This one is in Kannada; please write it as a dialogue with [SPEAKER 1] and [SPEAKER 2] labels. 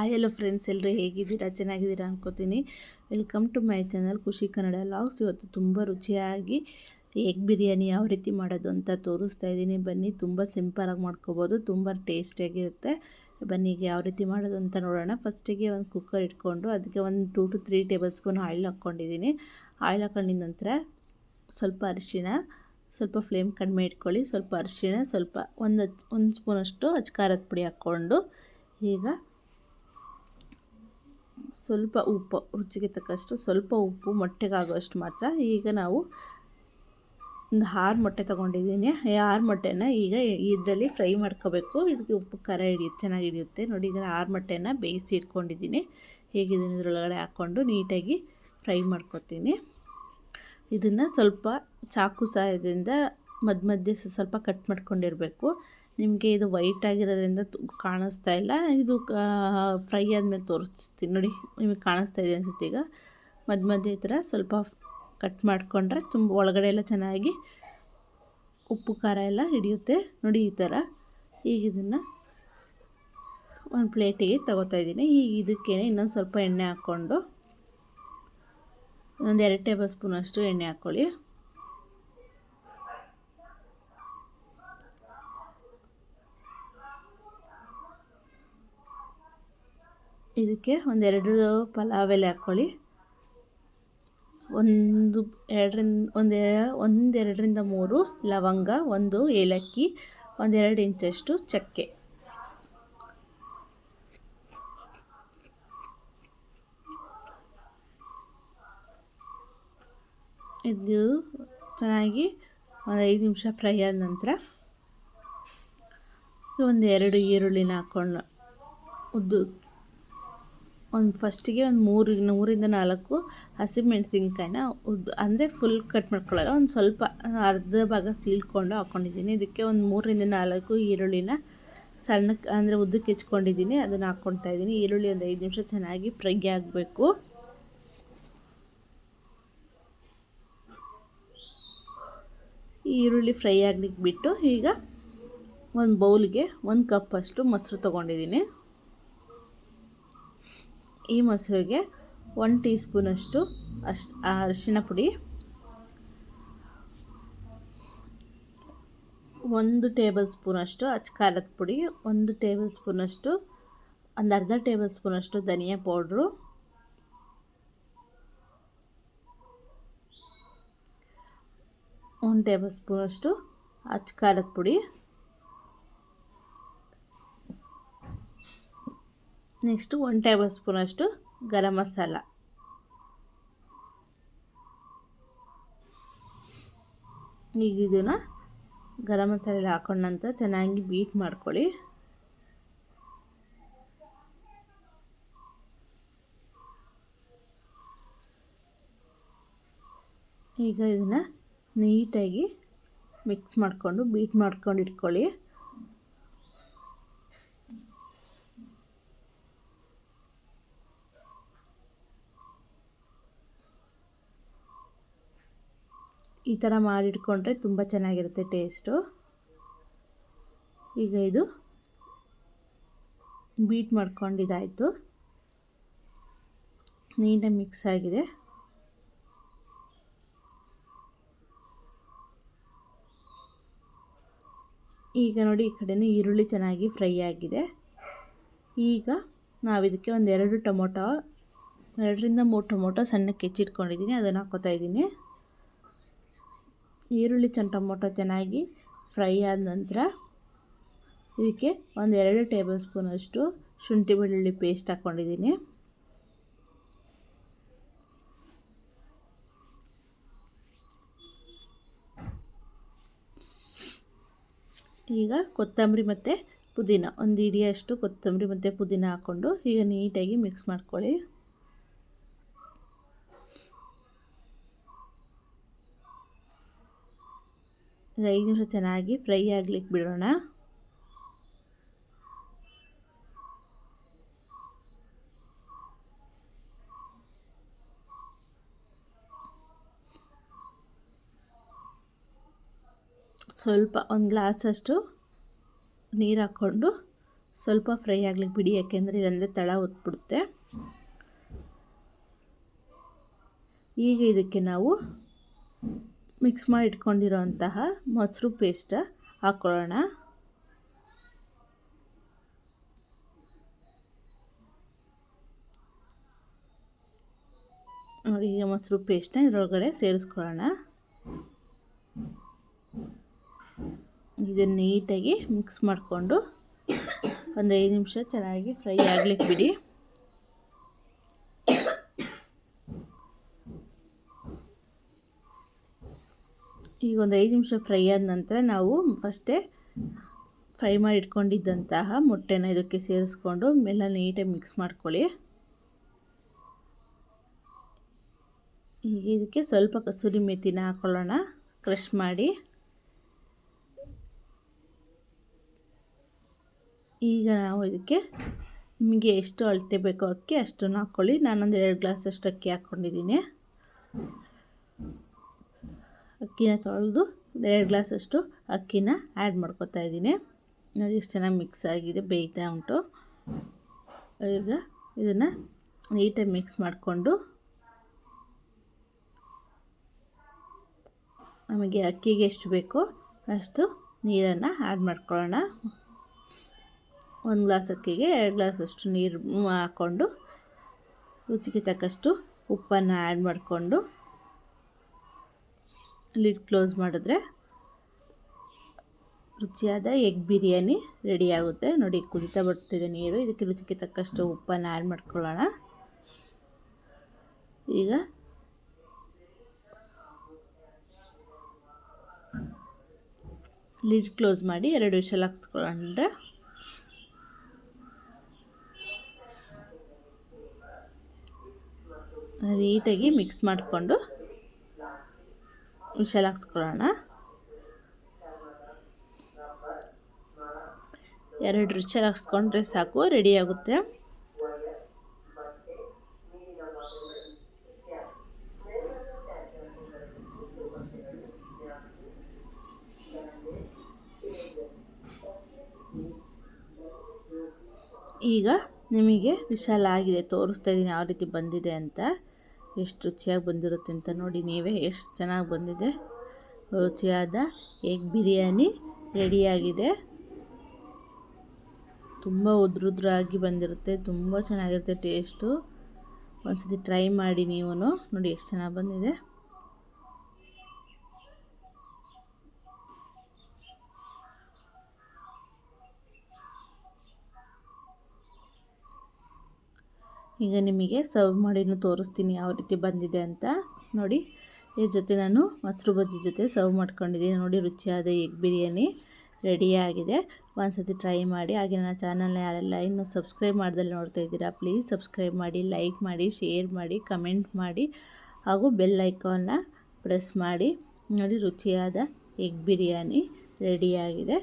[SPEAKER 1] ಹಾಯ್ ಎಲ್ಲೋ ಫ್ರೆಂಡ್ಸ್ ಎಲ್ಲರೂ ಹೇಗಿದ್ದೀರಾ? ಚೆನ್ನಾಗಿದ್ದೀರಾ ಅನ್ಕೋತೀನಿ. ವೆಲ್ಕಮ್ ಟು ಮೈ ಚಾನಲ್ ಖುಷಿ ಕನ್ನಡ ಲಾಗ್ಸ್ ಇವತ್ತು ತುಂಬ ರುಚಿಯಾಗಿ ಎಗ್ ಬಿರಿಯಾನಿ ಯಾವ ರೀತಿ ಮಾಡೋದು ಅಂತ ತೋರಿಸ್ತಾ ಇದ್ದೀನಿ. ಬನ್ನಿ, ತುಂಬ ಸಿಂಪಲಾಗಿ ಮಾಡ್ಕೋಬೋದು. ತುಂಬ ಟೇಸ್ಟಿಯಾಗಿರುತ್ತೆ ಬನ್ನಿ, ಈಗ ಯಾವ ರೀತಿ ಮಾಡೋದು ಅಂತ ನೋಡೋಣ. ಫಸ್ಟಿಗೆ ಒಂದು ಕುಕ್ಕರ್ ಇಟ್ಕೊಂಡು ಅದಕ್ಕೆ ಒಂದು two to three tablespoon oil ಹಾಕ್ಕೊಂಡಿದ್ದೀನಿ. ಆಯಿಲ್ ಹಾಕೊಂಡಿದ ನಂತರ ಸ್ವಲ್ಪ ಅರಿಶಿನ ಸ್ವಲ್ಪ ಫ್ಲೇಮ್ ಕಡಿಮೆ ಇಟ್ಕೊಳ್ಳಿ. ಸ್ವಲ್ಪ ಅರಿಶಿನ ಸ್ವಲ್ಪ ಒಂದು ಒಂದು ಸ್ಪೂನಷ್ಟು ಅಚ್ಕಾರದ ಪುಡಿ ಹಾಕ್ಕೊಂಡು ಈಗ ಸ್ವಲ್ಪ ಉಪ್ಪು, ರುಚಿಗೆ ತಕ್ಕಷ್ಟು ಸ್ವಲ್ಪ ಉಪ್ಪು ಮೊಟ್ಟೆಗಾಗುವಷ್ಟು ಮಾತ್ರ. ಈಗ ನಾವು ಒಂದು ಆರು ಮೊಟ್ಟೆ ತೊಗೊಂಡಿದ್ದೀನಿ. ಈ ಆರು ಮೊಟ್ಟೆನ ಈಗ ಇದರಲ್ಲಿ ಫ್ರೈ ಮಾಡ್ಕೋಬೇಕು. ಇದಕ್ಕೆ ಉಪ್ಪು, ಖಾರ ಹಿಡಿಯುತ್ತೆ ಚೆನ್ನಾಗಿ ಹಿಡಿಯುತ್ತೆ. ನೋಡಿ, ಈಗ ಆರು ಮೊಟ್ಟೆನ ಬೇಯಿಸಿ ಇಟ್ಕೊಂಡಿದ್ದೀನಿ. ಹೇಗಿದ್ದೀನಿ ಇದರೊಳಗಡೆ ಹಾಕ್ಕೊಂಡು ನೀಟಾಗಿ ಫ್ರೈ ಮಾಡ್ಕೊತೀನಿ. ಇದನ್ನು ಸ್ವಲ್ಪ ಚಾಕು ಸಹಾಯದಿಂದ ಮಧ್ಯ ಮಧ್ಯೆ ಸ್ವಲ್ಪ ಕಟ್ ಮಾಡ್ಕೊಂಡಿರಬೇಕು. ನಿಮಗೆ ಇದು ವೈಟ್ ಆಗಿರೋದ್ರಿಂದ ಕಾಣಿಸ್ತಾ ಇಲ್ಲ. ಇದು ಫ್ರೈ ಆದಮೇಲೆ ತೋರಿಸ್ತೀನಿ. ನೋಡಿ, ನಿಮಗೆ ಕಾಣಿಸ್ತಾ ಇದೆ ಅನಿಸುತ್ತೆ ಈಗ. ಮಧ್ಯ ಮಧ್ಯ ಈ ಥರ ಸ್ವಲ್ಪ ಕಟ್ ಮಾಡಿಕೊಂಡ್ರೆ ತುಂಬ, ಒಳಗಡೆ ಎಲ್ಲ ಚೆನ್ನಾಗಿ ಉಪ್ಪು, ಖಾರ ಎಲ್ಲ ಹಿಡಿಯುತ್ತೆ. ನೋಡಿ ಈ ಥರ. ಈಗ ಇದನ್ನು ಒಂದು ಪ್ಲೇಟಿಗೆ ತಗೋತಾ ಇದ್ದೀನಿ. ಈಗ ಇದಕ್ಕೆ ಇನ್ನೊಂದು ಸ್ವಲ್ಪ ಎಣ್ಣೆ ಹಾಕ್ಕೊಂಡು, ಒಂದು ಎರಡು ಟೇಬಲ್ ಸ್ಪೂನಷ್ಟು ಎಣ್ಣೆ ಹಾಕ್ಕೊಳ್ಳಿ ಇದಕ್ಕೆ ಒಂದೆರಡು ಪಲಾವ್ ಎಲೆ ಹಾಕ್ಕೊಳ್ಳಿ. ಒಂದು ಎರಡರಿಂದ, ಒಂದು, ಒಂದೆರಡರಿಂದ ಮೂರು ಲವಂಗ, ಒಂದು ಏಲಕ್ಕಿ, ಒಂದೆರಡು ಇಂಚಷ್ಟು ಚಕ್ಕೆ. ಇದು ಚೆನ್ನಾಗಿ ಒಂದು ಐದು ನಿಮಿಷ ಫ್ರೈ ಆದ ನಂತರ ಒಂದು ಎರಡು ಈರುಳ್ಳಿನ ಹಾಕ್ಕೊಂಡು ಉದ್ದು ಒಂದು ಫಸ್ಟಿಗೆ ಒಂದು ಮೂರು, ಮೂರಿಂದ ನಾಲ್ಕು ಹಸಿಮೆಣಸಿನ್ಕಾಯಿನ ಉದ್ದು ಅಂದರೆ ಫುಲ್ ಕಟ್ ಮಾಡ್ಕೊಳ್ಳಲ್ಲ. ಒಂದು ಸ್ವಲ್ಪ, ಅರ್ಧ ಭಾಗ ಸೀಳ್ಕೊಂಡು ಹಾಕ್ಕೊಂಡಿದ್ದೀನಿ ಇದಕ್ಕೆ ಒಂದು ಮೂರರಿಂದ ನಾಲ್ಕು ಈರುಳ್ಳಿನ ಸಣ್ಣಕ್ಕೆ ಅಂದರೆ ಉದ್ದಕ್ಕೆ ಹೆಚ್ಕೊಂಡಿದ್ದೀನಿ. ಅದನ್ನು ಹಾಕ್ಕೊಳ್ತಾ ಇದ್ದೀನಿ. ಈರುಳ್ಳಿ ಒಂದು ಐದು ನಿಮಿಷ ಚೆನ್ನಾಗಿ ಫ್ರೈ ಆಗಬೇಕು. ಈರುಳ್ಳಿ ಫ್ರೈ ಆಗ್ಲಿಕ್ಕೆ ಬಿಟ್ಟು ಈಗ ಒಂದು ಬೌಲ್ಗೆ ಒಂದು ಕಪ್ಪಷ್ಟು ಮೊಸರು ತೊಗೊಂಡಿದ್ದೀನಿ. ಈ ಮೊಸರಿಗೆ ಒನ್ ಟೀ ಸ್ಪೂನಷ್ಟು ಅಷ್ಟು ಅರಿಶಿನ ಪುಡಿ, ಒಂದು ಟೇಬಲ್ ಸ್ಪೂನಷ್ಟು ಅಚ್ಚಕಾಲದ ಪುಡಿ, ಒಂದು ಟೇಬಲ್ ಸ್ಪೂನಷ್ಟು, ಒಂದು ಅರ್ಧ ಟೇಬಲ್ ಸ್ಪೂನಷ್ಟು ಧನಿಯಾ ಪೌಡ್ರು, ಒಂದು ಟೇಬಲ್ ಸ್ಪೂನಷ್ಟು ಅಚ್ಚಕಾಲದ ಪುಡಿ. ನೆಕ್ಸ್ಟು ಒನ್ ಟೇಬಲ್ ಸ್ಪೂನಷ್ಟು ಗರಂ ಮಸಾಲ. ಈಗ ಇದನ್ನು ಗರಂ ಮಸಾಲೆ ಹಾಕೊಂಡ ನಂತರ ಚೆನ್ನಾಗಿ ಬೀಟ್ ಮಾಡ್ಕೊಳ್ಳಿ. ಈಗ ಇದನ್ನು ನೀಟಾಗಿ ಮಿಕ್ಸ್ ಮಾಡಿಕೊಂಡು ಬೀಟ್ ಮಾಡ್ಕೊಂಡು ಇಟ್ಕೊಳ್ಳಿ. ಈ ಥರ ಮಾಡಿಟ್ಕೊಂಡ್ರೆ ತುಂಬ ಚೆನ್ನಾಗಿರುತ್ತೆ ಟೇಸ್ಟು. ಈಗ ಇದು ಬೀಟ್ ಮಾಡ್ಕೊಂಡಿದ್ದಾಯಿತು. ನೀಟಾಗಿ ಮಿಕ್ಸ್ ಆಗಿದೆ. ಈಗ ನೋಡಿ ಈ ಕಡೆಯೂ ಈರುಳ್ಳಿ ಚೆನ್ನಾಗಿ ಫ್ರೈ ಆಗಿದೆ. ಈಗ ನಾವು ಇದಕ್ಕೆ ಒಂದೆರಡು ಟೊಮೊಟೊ, ಎರಡರಿಂದ ಮೂರು ಟೊಮೊಟೊ ಸಣ್ಣಕ್ಕೆ ಹೆಚ್ಚಿಟ್ಕೊಂಡಿದ್ದೀನಿ, ಅದನ್ನು ಹಾಕೋತಾ ಇದ್ದೀನಿ. ಈರುಳ್ಳಿ ಚೆನ್ನ ಟೊಮೊಟೊ ಚೆನ್ನಾಗಿ ಫ್ರೈ ಆದ ನಂತರ ಇದಕ್ಕೆ ಒಂದು ಎರಡು ಟೇಬಲ್ ಸ್ಪೂನಷ್ಟು ಶುಂಠಿ ಬೆಳ್ಳುಳ್ಳಿ ಪೇಸ್ಟ್ ಹಾಕ್ಕೊಂಡಿದ್ದೀನಿ ಈಗ ಕೊತ್ತಂಬರಿ ಮತ್ತು ಪುದೀನ. ಒಂದು ಇಡಿಯಷ್ಟು ಕೊತ್ತಂಬರಿ ಮತ್ತು ಪುದೀನ ಹಾಕ್ಕೊಂಡು ಈಗ ನೀಟಾಗಿ ಮಿಕ್ಸ್ ಮಾಡ್ಕೊಳ್ಳಿ. ಐದು ನಿಮಿಷ ಚೆನ್ನಾಗಿ ಫ್ರೈ ಆಗ್ಲಿಕ್ಕೆ ಬಿಡೋಣ. ಸ್ವಲ್ಪ ಒಂದು ಗ್ಲಾಸಷ್ಟು ನೀರು ಹಾಕ್ಕೊಂಡು ಸ್ವಲ್ಪ ಫ್ರೈ ಆಗ್ಲಿಕ್ಕೆ ಬಿಡಿ, ಯಾಕೆಂದರೆ ಇಲ್ಲಾಂದರೆ ತಳ ಹೊತ್ಬಿಡುತ್ತೆ ಈಗ ಇದಕ್ಕೆ ನಾವು ಮಿಕ್ಸ್ ಮಾಡಿ ಇಟ್ಕೊಂಡಿರೋಂತಹ ಮೊಸರು ಪೇಸ್ಟ ಹಾಕ್ಕೊಳ್ಳೋಣ. ನೋಡಿ, ಈಗ ಮೊಸರು ಪೇಸ್ಟ್ನ ಇದರೊಳಗಡೆ ಸೇರಿಸ್ಕೊಳ್ಳೋಣ. ಇದನ್ನು ನೀಟಾಗಿ ಮಿಕ್ಸ್ ಮಾಡಿಕೊಂಡು ಒಂದು ಐದು ನಿಮಿಷ ಚೆನ್ನಾಗಿ ಫ್ರೈ ಆಗ್ಲಿಕ್ಕೆ ಬಿಡಿ. ಈಗ ಒಂದು ಐದು ನಿಮಿಷ ಫ್ರೈ ಆದ ನಂತರ ನಾವು ಫಸ್ಟೇ ಫ್ರೈ ಮಾಡಿ ಇಟ್ಕೊಂಡಿದ್ದಂತಹ ಮೊಟ್ಟೆನ ಇದಕ್ಕೆ ಸೇರಿಸ್ಕೊಂಡು ಮೆಲ್ಲ ನೀಟಾಗಿ ಮಿಕ್ಸ್ ಮಾಡ್ಕೊಳ್ಳಿ. ಈಗ ಇದಕ್ಕೆ ಸ್ವಲ್ಪ ಕಸೂರಿ ಮೆಥಿನ ಹಾಕ್ಕೊಳ್ಳೋಣ ಕ್ರಷ್ ಮಾಡಿ. ಈಗ ನಾವು ಇದಕ್ಕೆ ನಿಮಗೆ ಎಷ್ಟು ಅಳತೆ ಬೇಕೋ ಅಕ್ಕಿ ಅಷ್ಟನ್ನು ಹಾಕ್ಕೊಳ್ಳಿ ನಾನೊಂದು ಎರಡು ಗ್ಲಾಸಷ್ಟು ಅಕ್ಕಿ ಹಾಕ್ಕೊಂಡಿದ್ದೀನಿ. ಅಕ್ಕಿನ ತೊಳೆದು ಎರಡು ಗ್ಲಾಸಷ್ಟು ಅಕ್ಕಿನ ಆ್ಯಡ್ ಮಾಡ್ಕೊತಾ ಇದ್ದೀನಿ. ನೋಡಿ ಎಷ್ಟು ಚೆನ್ನಾಗಿ ಮಿಕ್ಸ್ ಆಗಿದೆ, ಬೇಯ್ತಾ ಉಂಟು. ಈಗ ಇದನ್ನು ನೀಟಾಗಿ ಮಿಕ್ಸ್ ಮಾಡಿಕೊಂಡು ನಮಗೆ ಅಕ್ಕಿಗೆ ಎಷ್ಟು ಬೇಕೋ ಅಷ್ಟು ನೀರನ್ನು ಆ್ಯಡ್ ಮಾಡ್ಕೊಳ್ಳೋಣ. ಒಂದು ಗ್ಲಾಸ್ ಅಕ್ಕಿಗೆ ಎರಡು ಗ್ಲಾಸಷ್ಟು ನೀರು ಹಾಕ್ಕೊಂಡು ರುಚಿಗೆ ತಕ್ಕಷ್ಟು ಉಪ್ಪನ್ನು ಆ್ಯಡ್ ಮಾಡಿಕೊಂಡು ಲಿಡ್ ಕ್ಲೋಸ್ ಮಾಡಿದ್ರೆ ರುಚಿಯಾದ ಎಗ್ ಬಿರಿಯಾನಿ ರೆಡಿ ಆಗುತ್ತೆ. ನೋಡಿ, ಕುದಿತಾ ಬರ್ತಿದೆ ನೀರು. ಇದಕ್ಕೆ ರುಚಿಗೆ ತಕ್ಕಷ್ಟು ಉಪ್ಪನ್ನು ಆ್ಯಡ್ ಮಾಡ್ಕೊಳ್ಳೋಣ. ಈಗ ಲಿಡ್ ಕ್ಲೋಸ್ ಮಾಡಿ ಎರಡು ವಿಷಲ್ ಹಾಕ್ಸ್ಕೊಂಡ್ರೆ ನೀಟಾಗಿ ಮಿಕ್ಸ್ ಮಾಡಿಕೊಂಡು ವಿಷಲ್ ಹಾಕ್ಸ್ಕೊಳ್ಳೋಣ ಎರಡು ರುಚಿ ಹಾಕ್ಸ್ಕೊಂಡ್ರೆ ಸಾಕು ರೆಡಿ ಆಗುತ್ತೆ. ಈಗ ನಿಮಗೆ ವಿಶಾಲ ಆಗಿದೆ, ತೋರಿಸ್ತಾ ಇದ್ದೀನಿ ಯಾವ ರೀತಿ ಬಂದಿದೆ ಅಂತ. ಎಷ್ಟು ರುಚಿಯಾಗಿ ಬಂದಿರುತ್ತೆ ಅಂತ ನೋಡಿ ನೀವೇ ಎಷ್ಟು ಚೆನ್ನಾಗಿ ಬಂದಿದೆ. ರುಚಿಯಾದ ಎಗ್ ಬಿರಿಯಾನಿ ರೆಡಿಯಾಗಿದೆ. ತುಂಬ ಉದ್ರುದ್ರಾಗಿ ಬಂದಿರುತ್ತೆ, ತುಂಬ ಚೆನ್ನಾಗಿರುತ್ತೆ ಟೇಸ್ಟು. ಒಂದ್ಸತಿ ಟ್ರೈ ಮಾಡಿ ನೀವು ನೋಡಿ ಎಷ್ಟು ಚೆನ್ನಾಗಿ ಬಂದಿದೆ. ಈಗ ನಿಮಗೆ ಸರ್ವ್ ಮಾಡಿನೂ ತೋರಿಸ್ತೀನಿ ಯಾವ ರೀತಿ ಬಂದಿದೆ ಅಂತ. ನೋಡಿ, ಇದ್ರ ಜೊತೆ ನಾನು ಮೊಸರು ಬಜ್ಜಿ ಜೊತೆ ಸರ್ವ್ ಮಾಡ್ಕೊಂಡಿದ್ದೀನಿ. ನೋಡಿ, ರುಚಿಯಾದ ಎಗ್ ಬಿರಿಯಾನಿ ರೆಡಿಯಾಗಿದೆ ಒಂದು ಟ್ರೈ ಮಾಡಿ. ಹಾಗೆ ನನ್ನ ಚಾನಲ್ನ ಯಾರೆಲ್ಲ ಇನ್ನೂ ಸಬ್ಸ್ಕ್ರೈಬ್ ಮಾಡ್ದಲ್ಲಿ ನೋಡ್ತಾ ಇದ್ದೀರಾ ಪ್ಲೀಸ್ ಸಬ್ಸ್ಕ್ರೈಬ್ ಮಾಡಿ ಲೈಕ್ ಮಾಡಿ ಶೇರ್ ಮಾಡಿ ಕಮೆಂಟ್ ಮಾಡಿ. ಹಾಗೂ ಬೆಲ್ ಐಕಾನ್ನ ಪ್ರೆಸ್ ಮಾಡಿ. ನೋಡಿ, ರುಚಿಯಾದ ಎಗ್ ಬಿರಿಯಾನಿ ರೆಡಿಯಾಗಿದೆ